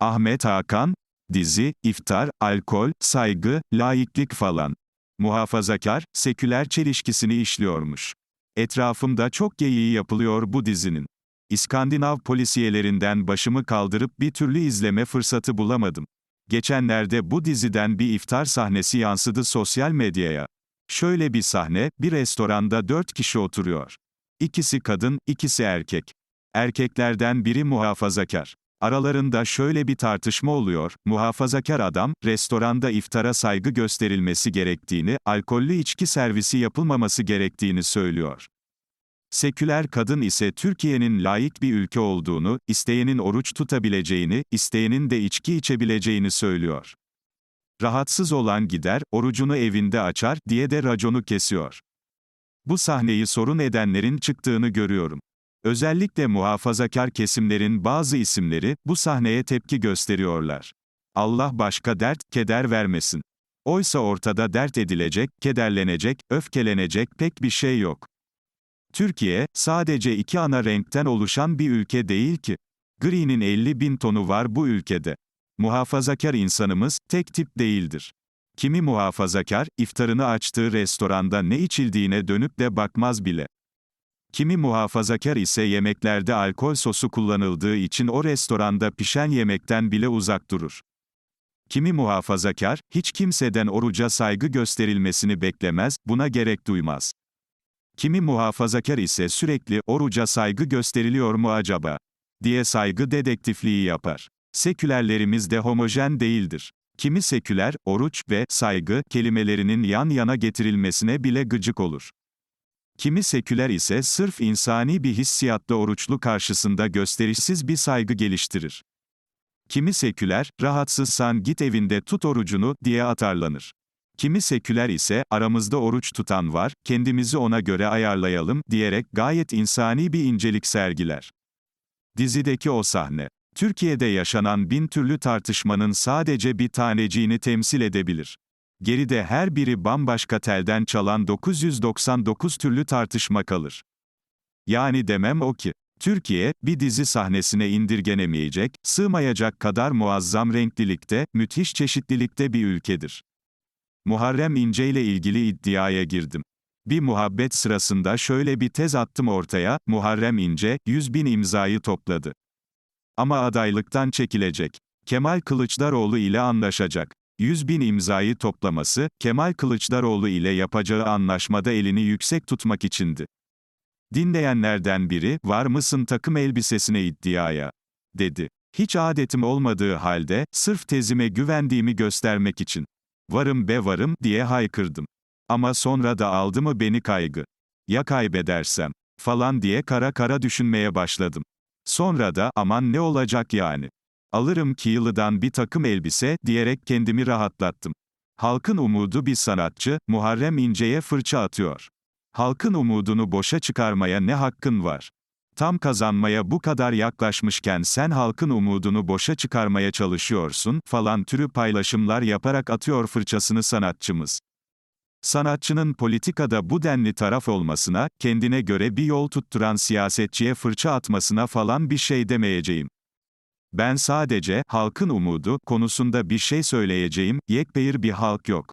Ahmet Hakan, dizi, iftar, alkol, saygı, laiklik falan. Muhafazakar, seküler çelişkisini işliyormuş. Etrafımda çok geyiği yapılıyor bu dizinin. İskandinav polisiyelerinden başımı kaldırıp bir türlü izleme fırsatı bulamadım. Geçenlerde bu diziden bir iftar sahnesi yansıdı sosyal medyaya. Şöyle bir sahne, bir restoranda dört kişi oturuyor. İkisi kadın, ikisi erkek. Erkeklerden biri muhafazakar. Aralarında şöyle bir tartışma oluyor, muhafazakar adam, restoranda iftara saygı gösterilmesi gerektiğini, alkollü içki servisi yapılmaması gerektiğini söylüyor. Seküler kadın ise Türkiye'nin layık bir ülke olduğunu, isteyenin oruç tutabileceğini, isteyenin de içki içebileceğini söylüyor. Rahatsız olan gider, orucunu evinde açar, diye de raconu kesiyor. Bu sahneyi sorun edenlerin çıktığını görüyorum. Özellikle muhafazakar kesimlerin bazı isimleri, bu sahneye tepki gösteriyorlar. Allah başka dert, keder vermesin. Oysa ortada dert edilecek, kederlenecek, öfkelenecek pek bir şey yok. Türkiye, sadece iki ana renkten oluşan bir ülke değil ki. Gri'nin 50 bin tonu var bu ülkede. Muhafazakar insanımız, tek tip değildir. Kimi muhafazakar, iftarını açtığı restoranda ne içildiğine dönüp de bakmaz bile. Kimi muhafazakar ise yemeklerde alkol sosu kullanıldığı için o restoranda pişen yemekten bile uzak durur. Kimi muhafazakar, hiç kimseden oruca saygı gösterilmesini beklemez, buna gerek duymaz. Kimi muhafazakar ise sürekli, oruca saygı gösteriliyor mu acaba? diye saygı dedektifliği yapar. Sekülerlerimiz de homojen değildir. Kimi seküler, oruç ve saygı kelimelerinin yan yana getirilmesine bile gıcık olur. Kimi seküler ise sırf insani bir hissiyatla oruçlu karşısında gösterişsiz bir saygı geliştirir. Kimi seküler, rahatsızsan git evinde tut orucunu, diye atarlanır. Kimi seküler ise, aramızda oruç tutan var, kendimizi ona göre ayarlayalım, diyerek gayet insani bir incelik sergiler. Dizideki o sahne, Türkiye'de yaşanan bin türlü tartışmanın sadece bir taneciğini temsil edebilir. Geride her biri bambaşka telden çalan 999 türlü tartışma kalır. Yani demem o ki, Türkiye, bir dizi sahnesine indirgenemeyecek, sığmayacak kadar muazzam renklilikte, müthiş çeşitlilikte bir ülkedir. Muharrem İnce ile ilgili iddiaya girdim. Bir muhabbet sırasında şöyle bir tez attım ortaya, Muharrem İnce, 100 bin imzayı topladı. Ama adaylıktan çekilecek. Kemal Kılıçdaroğlu ile anlaşacak. 100 bin imzayı toplaması, Kemal Kılıçdaroğlu ile yapacağı anlaşmada elini yüksek tutmak içindi. Dinleyenlerden biri, var mısın takım elbisesine iddiaya? dedi. Hiç adetim olmadığı halde, sırf tezime güvendiğimi göstermek için. Varım be varım, diye haykırdım. Ama sonra da aldı mı beni kaygı. Ya kaybedersem? Falan diye kara kara düşünmeye başladım. Sonra da, aman ne olacak yani? Alırım ki yılıdan bir takım elbise, diyerek kendimi rahatlattım. Halkın umudu bir sanatçı, Muharrem İnce'ye fırça atıyor. Halkın umudunu boşa çıkarmaya ne hakkın var? Tam kazanmaya bu kadar yaklaşmışken sen halkın umudunu boşa çıkarmaya çalışıyorsun, falan türü paylaşımlar yaparak atıyor fırçasını sanatçımız. Sanatçının politikada bu denli taraf olmasına, kendine göre bir yol tutturan siyasetçiye fırça atmasına falan bir şey demeyeceğim. Ben sadece, halkın umudu, konusunda bir şey söyleyeceğim, yekpeyir bir halk yok.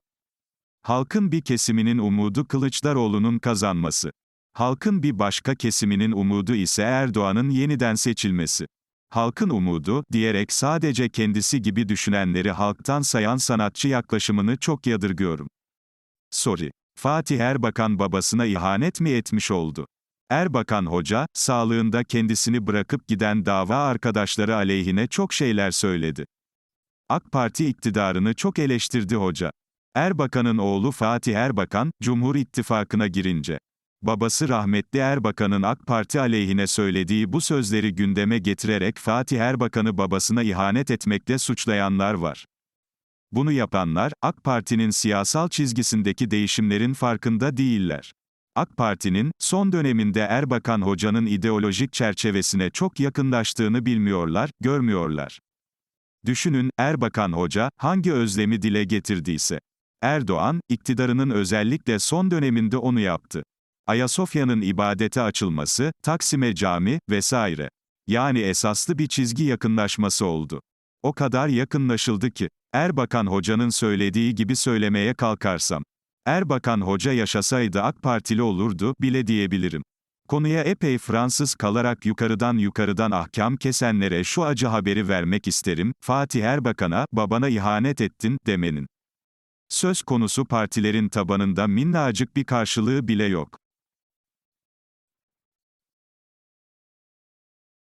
Halkın bir kesiminin umudu Kılıçdaroğlu'nun kazanması. Halkın bir başka kesiminin umudu ise Erdoğan'ın yeniden seçilmesi. Halkın umudu, diyerek sadece kendisi gibi düşünenleri halktan sayan sanatçı yaklaşımını çok yadırgıyorum. Sorry. Fatih Erbakan babasına ihanet mi etmiş oldu? Erbakan Hoca, sağlığında kendisini bırakıp giden dava arkadaşları aleyhine çok şeyler söyledi. AK Parti iktidarını çok eleştirdi hoca. Erbakan'ın oğlu Fatih Erbakan, Cumhur İttifakı'na girince, babası rahmetli Erbakan'ın AK Parti aleyhine söylediği bu sözleri gündeme getirerek Fatih Erbakan'ı babasına ihanet etmekle suçlayanlar var. Bunu yapanlar, AK Parti'nin siyasal çizgisindeki değişimlerin farkında değiller. AK Parti'nin, son döneminde Erbakan Hoca'nın ideolojik çerçevesine çok yakınlaştığını bilmiyorlar, görmüyorlar. Düşünün, Erbakan Hoca, hangi özlemi dile getirdiyse. Erdoğan, iktidarının özellikle son döneminde onu yaptı. Ayasofya'nın ibadete açılması, Taksim'e cami, vesaire. Yani esaslı bir çizgi yakınlaşması oldu. O kadar yakınlaşıldı ki, Erbakan Hoca'nın söylediği gibi söylemeye kalkarsam. Erbakan Hoca yaşasaydı AK Partili olurdu, bile diyebilirim. Konuya epey Fransız kalarak yukarıdan yukarıdan ahkam kesenlere şu acı haberi vermek isterim, Fatih Erbakan'a, babana ihanet ettin, demenin. Söz konusu partilerin tabanında minnacık bir karşılığı bile yok.